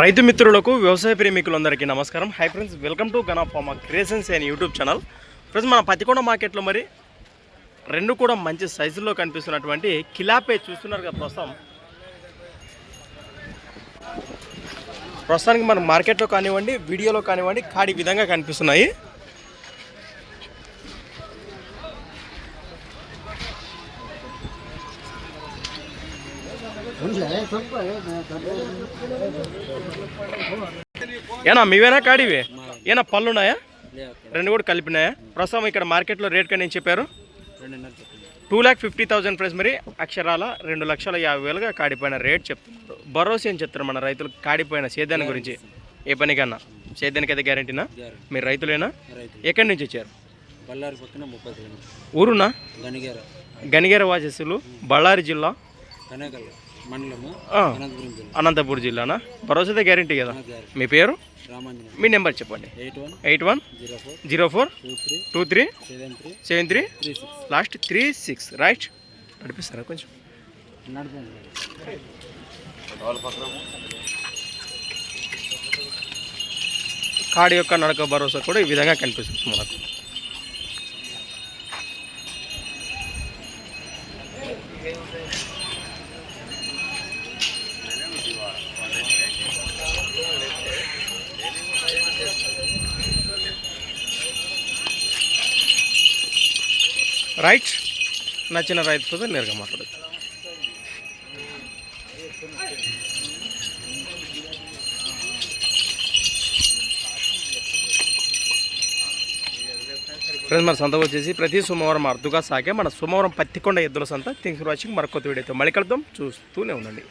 రైతు మిత్రులకు వ్యవసాయ ప్రేమికులందరికీ నమస్కారం. Hi friends welcome to Gana pharma creations and YouTube channel friends మన పతికొండ మార్కెట్లో మరి రెండు కూడా మంచి సైజుల్లో కనిపిస్తున్నటువంటి కిలాపే చూస్తున్నారు కదా ప్రస్తుతం. ప్రస్తుతానికి మన మార్కెట్లో కానివ్వండి వీడియోలో కానివ్వండి కాడి విధంగా కనిపిస్తున్నాయి. ఏనా మీవేనా కాడివి? ఏనా పళ్ళు ఉన్నాయా రెండు కూడా కలిపినాయా? ప్రస్తుతం ఇక్కడ మార్కెట్లో రేట్ కానీ ఏం చెప్పారు? Two lakh fifty thousand price మరి అక్షరాల రెండు లక్షల యాభై వేలుగా కాడిపోయిన రేట్ చెప్తున్నారు భరోసా ఏం చెప్తారు మన రైతులు కాడిపోయిన సేద్యాన్ని గురించి? ఏ పనికన్నా? సేద్యానికి అయితే గ్యారంటీనా మీరు రైతులేనా? రైతు ఎక్కడి నుంచి వచ్చారు? బళ్ళారి పక్కన ముప్పై ఊరునా? గనిగేర. గనిగేర వాసస్సులు బళ్ళారి జిల్లా? కనేకల్ అనంతపురం జిల్లా. అనంతపూర్ జిల్లానా? భరోసాదే గ్యారంటీ కదా? మీ పేరు? మీ నెంబర్ చెప్పండి. Eight one zero four two three seven three last three six. Right. నడిపిస్తారా కొంచెం? కాడి యొక్క నడక భరోసా కూడా ఈ విధంగా కనిపిస్తుంది మనకు. రైట్. నచ్చిన రైతుతో నేరుగా మాట్లాడచ్చు. ఫ్రెండ్స్ మన సంత వచ్చేసి ప్రతి సోమవారం అరుదుగా సాగే మన సోమవారం పత్తికొండ ఎద్దుల సంత. Thanks watching. మరొక వీడియోతో మళ్ళీ కలుద్దాం. చూస్తూనే ఉండండి.